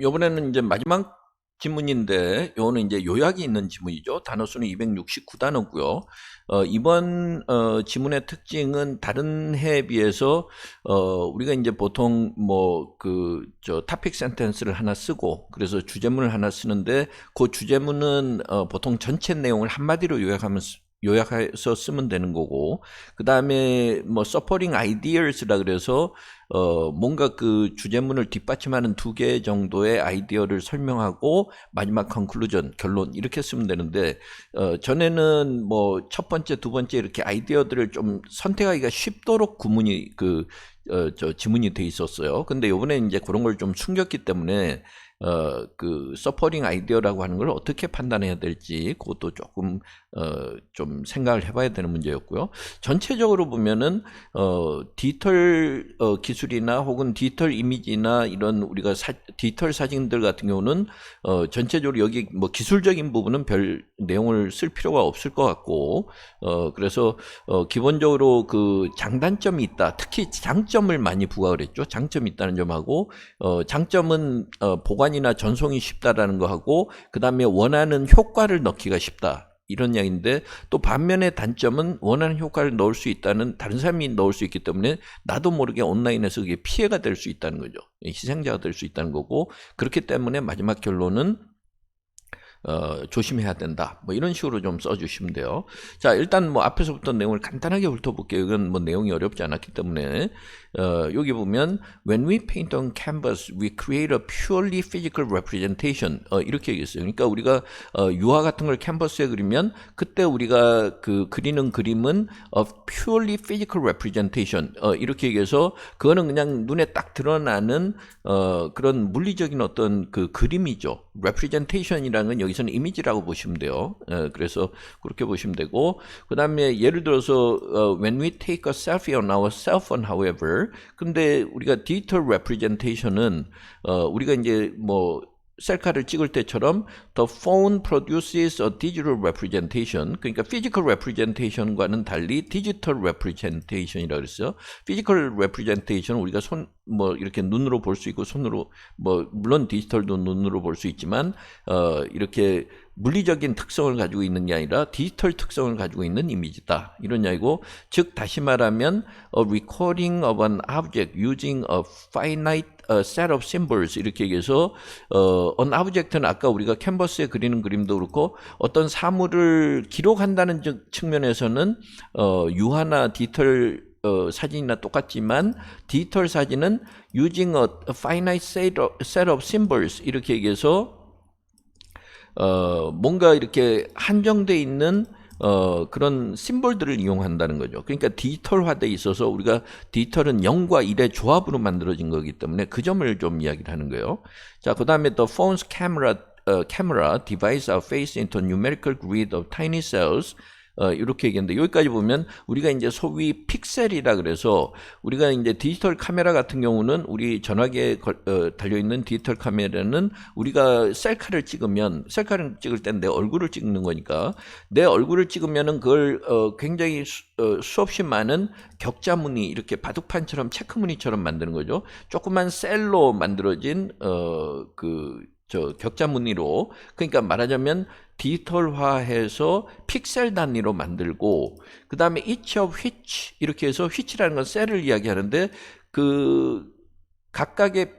요번에는 이제 마지막 지문인데 요거는 이제 요약이 있는 지문이죠. 단어 수는 269단어고요. 어, 이번 어, 지문의 특징은 다른 해에 비해서 어, 우리가 이제 보통 뭐 그 저 타픽 센텐스를 하나 쓰고 그래서 주제문을 하나 쓰는데 그 주제문은 어, 보통 전체 내용을 한마디로 요약하면 쓰- 요약해서 쓰면 되는 거고 그 다음에 뭐 서포팅 아이디어스라 그래서 어 뭔가 그 주제문을 뒷받침하는 두 개 정도의 아이디어를 설명하고 마지막 컨클루전 결론 이렇게 쓰면 되는데 어 전에는 뭐 첫 번째 두 번째 이렇게 아이디어들을 좀 선택하기가 쉽도록 구문이 그 어 저 지문이 돼 있었어요. 근데 요번에 이제 그런 걸 좀 숨겼기 때문에 어, 그, 서포팅 아이디어라고 하는 걸 어떻게 판단해야 될지, 그것도 조금, 어, 좀 생각을 해봐야 되는 문제였고요. 전체적으로 보면은, 어, 디지털, 어, 기술이나 혹은 디지털 이미지나 이런 우리가 사, 디지털 사진들 같은 경우는, 어, 전체적으로 여기 뭐 기술적인 부분은 별 내용을 쓸 필요가 없을 것 같고, 어, 그래서, 어, 기본적으로 그 장단점이 있다. 특히 장점을 많이 부각을 했죠. 장점이 있다는 점하고, 어, 장점은 어, 보관이나 전송이 쉽다라는 거하고 그 다음에 원하는 효과를 넣기가 쉽다. 이런 이야기인데 또 반면에 단점은 원하는 효과를 넣을 수 있다는 다른 사람이 넣을 수 있기 때문에 나도 모르게 온라인에서 그게 피해가 될 수 있다는 거죠. 희생자가 될 수 있다는 거고 그렇기 때문에 마지막 결론은 어, 조심해야 된다. 뭐 이런 식으로 좀 써주시면 돼요. 자, 일단 뭐 앞에서부터 내용을 간단하게 훑어볼게요. 이건 뭐 내용이 어렵지 않았기 때문에 어, 여기 보면 When we paint on canvas, we create a purely physical representation. 어, 이렇게 얘기했어요. 그러니까 우리가 어, 유화 같은 걸 캔버스에 그리면 그때 우리가 그 그리는 그림은 a purely physical representation. 어, 이렇게 얘기해서 그거는 그냥 눈에 딱 드러나는 어, 그런 물리적인 어떤 그 그림이죠. representation이라는 건 여기 서는 이미지라고 보시면 돼요. 어, 그래서 그렇게 보시면 되고 그 다음에 예를 들어서 어, when we take a selfie on our cell phone, however, 근데 우리가 디지털 어, 우리가 이제 뭐 셀카를 찍을 때처럼 the phone produces a digital representation 그러니까 physical representation과는 달리 digital representation이라고 그랬어요. physical representation 우리가 손 뭐 이렇게 눈으로 볼 수 있고 손으로 뭐 물론 디지털도 눈으로 볼 수 있지만 어 이렇게 물리적인 특성을 가지고 있는 게 아니라 디지털 특성을 가지고 있는 이미지다 이런 이야기고 즉 다시 말하면 a recording of an object using a finite set of symbols 이렇게 얘기해서 어, an object는 아까 우리가 캔버스에 그리는 그림도 그렇고 어떤 사물을 기록한다는 즉- 측면에서는 어, 유화나 디지털 어, 사진이나 똑같지만 디지털 사진은 using a finite set of, set of symbols 이렇게 얘기해서 어, 뭔가 이렇게 한정돼 있는 어, 그런 심볼들을 이용한다는 거죠. 그러니까 디지털화돼 있어서 우리가 디지털은 0과 1의 조합으로 만들어진 거기 때문에 그 점을 좀 이야기를 하는 거예요. 자, 그 다음에 the phone's camera, 어, camera divides our face into numerical grid of tiny cells. 어, 이렇게 얘기했는데 여기까지 보면 우리가 이제 소위 픽셀이라 그래서 우리가 이제 디지털 카메라 같은 경우는 우리 전화기에 걸- 어, 달려 있는 디지털 카메라는 우리가 셀카를 찍으면 셀카를 찍을 땐내 얼굴을 찍는 거니까 내 얼굴을 찍으면은 그걸 어, 굉장히 수, 어, 수없이 많은 격자무늬 이렇게 바둑판처럼 체크무늬처럼 만드는 거죠. 조그만 셀로 만들어진 어, 그 저 격자 무늬로 그러니까 말하자면 디지털화해서 픽셀 단위로 만들고 그 다음에 of which 이렇게 해서 which라는 건 셀을 이야기하는데 그 각각의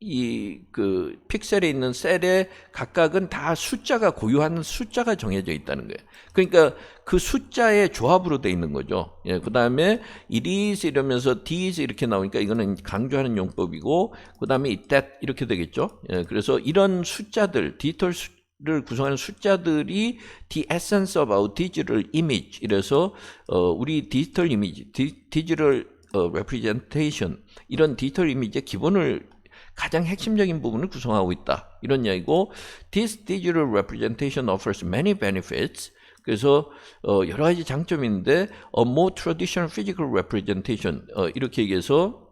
이 그 픽셀에 있는 셀의 각각은 다 숫자가 고유한 숫자가 정해져 있다는 거예요. 그러니까 그 숫자의 조합으로 돼 있는 거죠. 예, 그 다음에 it is 이러면서 these 이렇게 나오니까 이거는 강조하는 용법이고 그 다음에 that 이렇게 되겠죠. 예, 그래서 이런 숫자들 디지털 수, 를 구성하는 숫자들이 the essence of our digital image 이래서 어, 우리 디지털 이미지, 디, 디지털 어, representation 이런 디지털 이미지의 기본을 가장 핵심적인 부분을 구성하고 있다. 이런 이야기고 this digital representation offers many benefits. 그래서 어, 여러 가지 장점이 있는데 a more traditional physical representation 어, 이렇게 얘기해서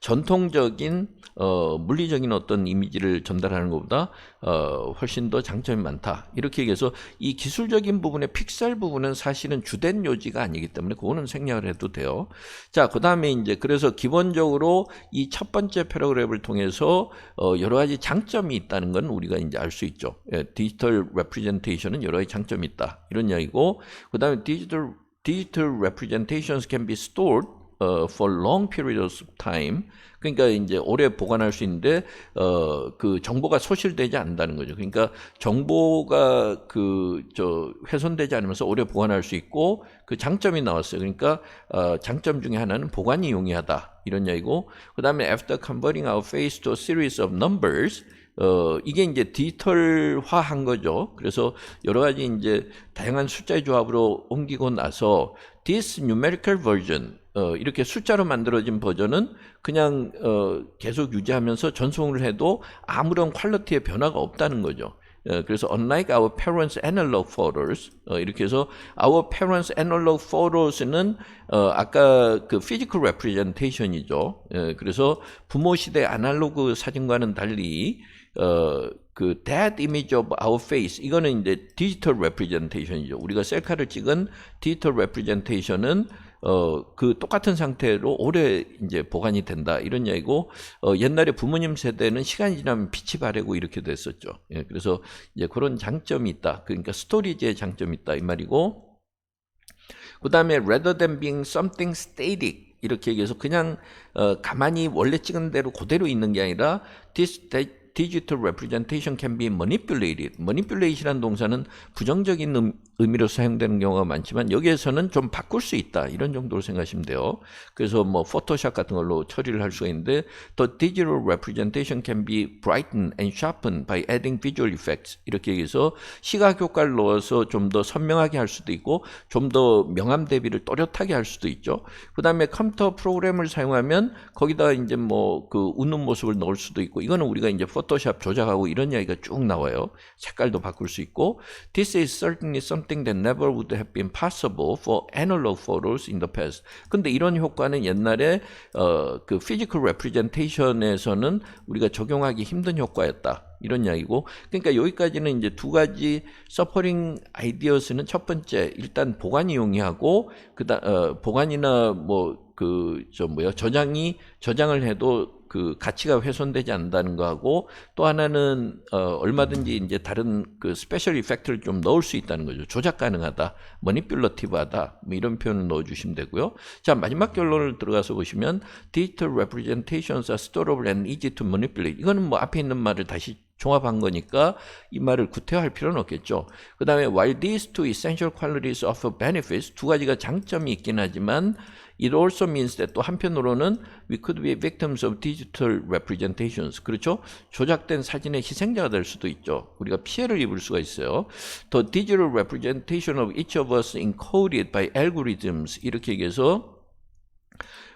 전통적인 어, 물리적인 어떤 이미지를 전달하는 것보다 어, 훨씬 더 장점이 많다. 이렇게 얘기해서 이 기술적인 부분의 픽셀 부분은 사실은 주된 요지가 아니기 때문에 그거는 생략을 해도 돼요. 자, 그 다음에 이제 그래서 기본적으로 이 첫 번째 패러그래프를 통해서 어, 여러 가지 장점이 있다는 건 우리가 이제 알 수 있죠. 예, 디지털 레프레젠테이션은 여러 가지 장점이 있다. 이런 이야기고 그 다음에 디지털 digital representations can be stored uh, for long periods of time. 그러니까 이제 오래 보관할 수 있는데 어, 그 정보가 소실되지 않는다는 거죠. 그러니까 정보가 그 저 훼손되지 않으면서 오래 보관할 수 있고 그 장점이 나왔어요. 그러니까 어, 장점 중에 하나는 보관이 용이하다 이런 이야기고 그다음에 after converting our face to a series of numbers 어, 이게 이제 디지털화한 거죠. 그래서 여러 가지 이제 다양한 숫자의 조합으로 옮기고 나서 this numerical version 어, 이렇게 숫자로 만들어진 버전은 그냥 어, 계속 유지하면서 전송을 해도 아무런 퀄리티의 변화가 없다는 거죠. 어, 그래서 unlike our parents' analog photos 어, 이렇게 해서 our parents' analog photos는 어, 아까 그 physical representation이죠. 예, 그래서 부모 시대 아날로그 사진과는 달리 어, 그 that image of our face 이거는 이제 디지털 레프레젠테이션이죠. 우리가 셀카를 찍은 디지털 레프레젠테이션은 어, 그 똑같은 상태로 오래 이제 보관이 된다 이런 얘기고 어, 옛날에 부모님 세대는 시간이 지나면 빛이 바래고 이렇게 됐었죠. 예, 그래서 이제 그런 장점이 있다. 그러니까 스토리지의 장점이 있다 이 말이고 그 다음에 rather than being something static 이렇게 얘기해서 그냥 어, 가만히 원래 찍은 대로 그대로 있는 게 아니라 this digital representation can be manipulated. manipulate이라는 동사는 부정적인 음, 의미로 사용되는 경우가 많지만 여기에서는 좀 바꿀 수 있다. 이런 정도로 생각하시면 돼요. 그래서 뭐 포토샵 같은 걸로 처리를 할 수가 있는데 the digital representation can be brightened and sharpened by adding visual effects. 이렇게 해서 시각 효과를 넣어서 좀 더 선명하게 할 수도 있고 좀 더 명암 대비를 또렷하게 할 수도 있죠. 그다음에 컴퓨터 프로그램을 사용하면 거기다 이제 뭐 그 웃는 모습을 넣을 수도 있고 이거는 우리가 이제 포토 샵 조작하고 이런 이야기가 쭉 나와요. 색깔도 바꿀 수 있고 this is certainly something that never would have been possible for analog photos in the past. 근데 이런 효과는 옛날에 어, 그 physical representation에서는 우리가 적용하기 힘든 효과였다. 이런 이야기고 그러니까 여기까지는 이제 두 가지 서퍼링 아이디어스는 첫 번째 일단 보관 이 용이하고 그다 어, 보관이나 뭐 그 저 뭐야 저장이 저장을 해도 그 가치가 훼손되지 않는다는 거하고 또 하나는 어 얼마든지 이제 다른 그 스페셜 이펙트를 좀 넣을 수 있다는 거죠. 조작 가능하다, 머니퓰러티브하다 뭐 이런 표현을 넣어주시면 되고요. 자 마지막 결론을 들어가서 보시면 digital representations are storable and easy to manipulate. 이거는 뭐 앞에 있는 말을 다시 종합한 거니까 이 말을 구태할 필요는 없겠죠. 그 다음에 while these two essential qualities offer benefits 두 가지가 장점이 있긴 하지만 it also means that 또 한편으로는 we could be victims of digital representations 그렇죠? 조작된 사진의 희생자가 될 수도 있죠. 우리가 피해를 입을 수가 있어요. The digital representation of each of us encoded by algorithms 이렇게 얘기해서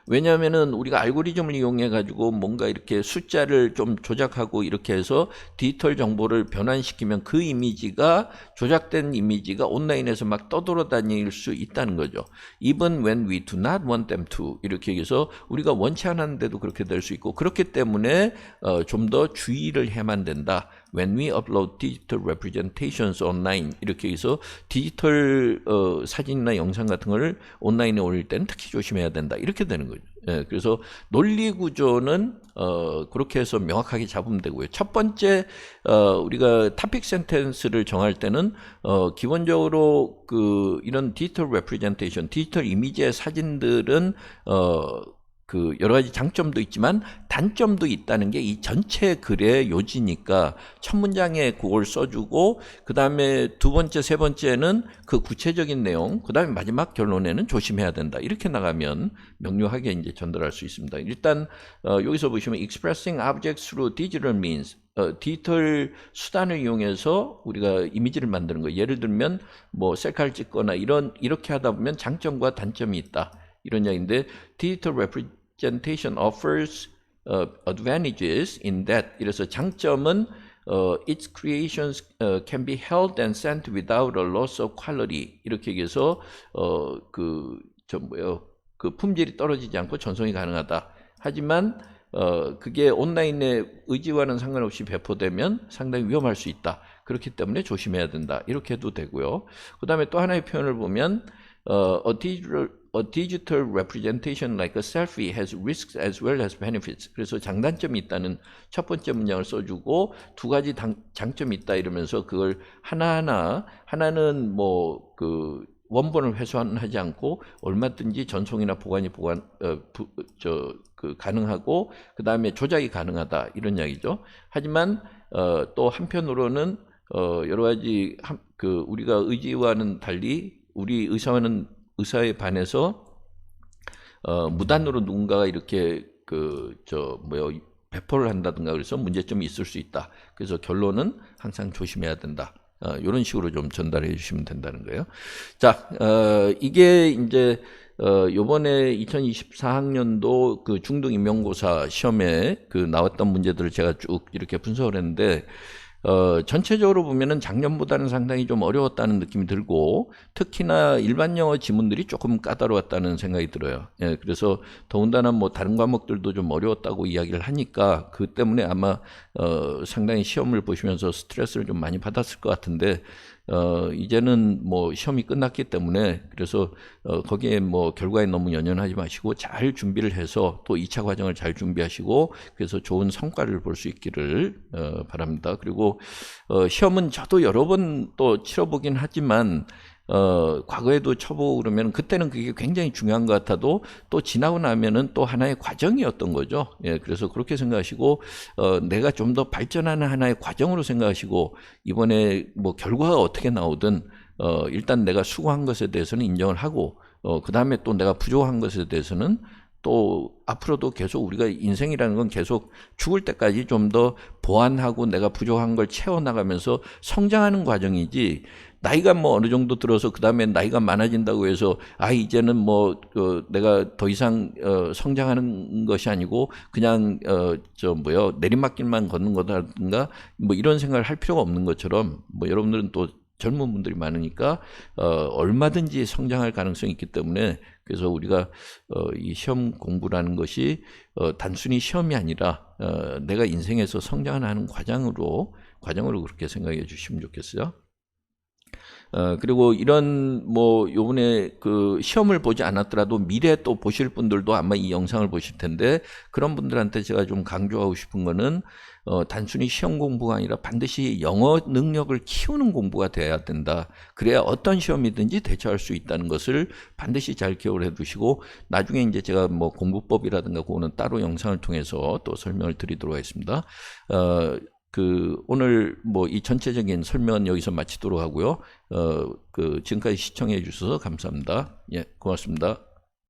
왜냐하면은 우리가 알고리즘을 이용해 가지고 뭔가 이렇게 숫자를 좀 조작하고 이렇게 해서 디지털 정보를 변환시키면 그 이미지가 조작된 이미지가 온라인에서 막 떠돌아다닐 수 있다는 거죠. Even when we do not want them to 이렇게 해서 우리가 원치 않았는데도 그렇게 될 수 있고 그렇기 때문에 어, 좀 더 주의를 해만 된다. When we upload digital representations online 이렇게 해서 디지털 어, 사진이나 영상 같은 걸 온라인에 올릴 때는 특히 조심해야 된다. 이렇게 되는 거죠. 예, 그래서 논리 구조는 어, 그렇게 해서 명확하게 잡으면 되고요. 첫 번째 어, 우리가 타픽 센텐스를 정할 때는 어, 기본적으로 그 이런 디지털 레프레젠테이션, 디지털 이미지의 사진들은 어, 그 여러 가지 장점도 있지만 단점도 있다는 게 이 전체 글의 요지니까 첫 문장에 그걸 써주고 그 다음에 두 번째 세 번째는 그 구체적인 내용 그 다음에 마지막 결론에는 조심해야 된다 이렇게 나가면 명료하게 이제 전달할 수 있습니다. 일단 어, 여기서 보시면 expressing objects through digital means 어, 디지털 수단을 이용해서 우리가 이미지를 만드는 거 예를 들면 뭐 셀카를 찍거나 이런 이렇게 하다 보면 장점과 단점이 있다. 이런 이야기인데 digital representation offers uh, advantages in that 이래서 장점은 uh, its creations uh, can be held and sent without a loss of quality 이렇게 얘기해서 어, 그저 뭐요 그 품질이 떨어지지 않고 전송이 가능하다. 하지만 어, 그게 온라인의 의지와는 상관없이 배포되면 상당히 위험할 수 있다. 그렇기 때문에 조심해야 된다. 이렇게 해도 되고요. 그 다음에 또 하나의 표현을 보면 어, a, digital, a digital representation like a selfie has risks as well as benefits. 그래서 장단점이 있다는 첫 번째 문장을 써주고 두 가지 당, 장점이 있다 이러면서 그걸 하나하나 하나는 뭐그 원본을 훼손하지 않고 얼마든지 전송이나 보관이 보관 어, 부, 저, 그 가능하고 그 다음에 조작이 가능하다 이런 이야기죠. 하지만 어, 또 한편으로는 어, 여러 가지 한, 그 우리가 의지와는 달리 우리 의사와는 의사에 반해서 어, 무단으로 누군가가 이렇게 그 저 뭐요 배포를 한다든가 그래서 문제점이 있을 수 있다. 그래서 결론은 항상 조심해야 된다. 어, 이런 식으로 좀 전달해 주시면 된다는 거예요. 자, 어, 이게 이제 어, 요번에 2024학년도 그 중등 임용고사 시험에 그 나왔던 문제들을 제가 쭉 이렇게 분석을 했는데 어, 전체적으로 보면은 작년보다는 상당히 좀 어려웠다는 느낌이 들고 특히나 일반 영어 지문들이 조금 까다로웠다는 생각이 들어요. 예, 그래서 더군다나 뭐 다른 과목들도 좀 어려웠다고 이야기를 하니까 그 때문에 아마 어, 상당히 시험을 보시면서 스트레스를 좀 많이 받았을 것 같은데 어, 이제는 뭐 시험이 끝났기 때문에 그래서 어, 거기에 뭐 결과에 너무 연연하지 마시고 잘 준비를 해서 또 2차 과정을 잘 준비하시고 그래서 좋은 성과를 볼 수 있기를 어, 바랍니다. 그리고 어, 시험은 저도 여러 번 또 치러보긴 하지만 어, 과거에도 쳐보고 그러면 그때는 그게 굉장히 중요한 것 같아도 또 지나고 나면은 또 하나의 과정이었던 거죠. 예, 그래서 그렇게 생각하시고, 어, 내가 좀 더 발전하는 하나의 과정으로 생각하시고, 이번에 뭐 결과가 어떻게 나오든, 어, 일단 내가 수고한 것에 대해서는 인정을 하고, 어, 그 다음에 또 내가 부족한 것에 대해서는 또 앞으로도 계속 우리가 인생이라는 건 계속 죽을 때까지 좀 더 보완하고 내가 부족한 걸 채워나가면서 성장하는 과정이지 나이가 뭐 어느 정도 들어서 그 다음에 나이가 많아진다고 해서 아 이제는 뭐 어, 내가 더 이상 어, 성장하는 것이 아니고 그냥 어, 저 뭐요 내리막길만 걷는 거다든가 뭐 이런 생각을 할 필요가 없는 것처럼 뭐 여러분들은 또 젊은 분들이 많으니까 어, 얼마든지 성장할 가능성이 있기 때문에 그래서 우리가 어, 이 시험 공부라는 것이 어, 단순히 시험이 아니라 어, 내가 인생에서 성장하는 과정으로 과정으로 그렇게 생각해 주시면 좋겠어요. 어, 그리고 이런 뭐 요번에 그 시험을 보지 않았더라도 미래 또 보실 분들도 아마 이 영상을 보실 텐데 그런 분들한테 제가 좀 강조하고 싶은 거는 어, 단순히 시험 공부가 아니라 반드시 영어 능력을 키우는 공부가 돼야 된다. 그래야 어떤 시험이든지 대처할 수 있다는 것을 반드시 잘 기억을 해 두시고 나중에 이제 제가 뭐 공부법이라든가 그거는 따로 영상을 통해서 또 설명을 드리도록 하겠습니다. 어, 그 오늘 뭐 이 전체적인 설명은 여기서 마치도록 하고요. 어, 그 지금까지 시청해 주셔서 감사합니다. 예, 고맙습니다.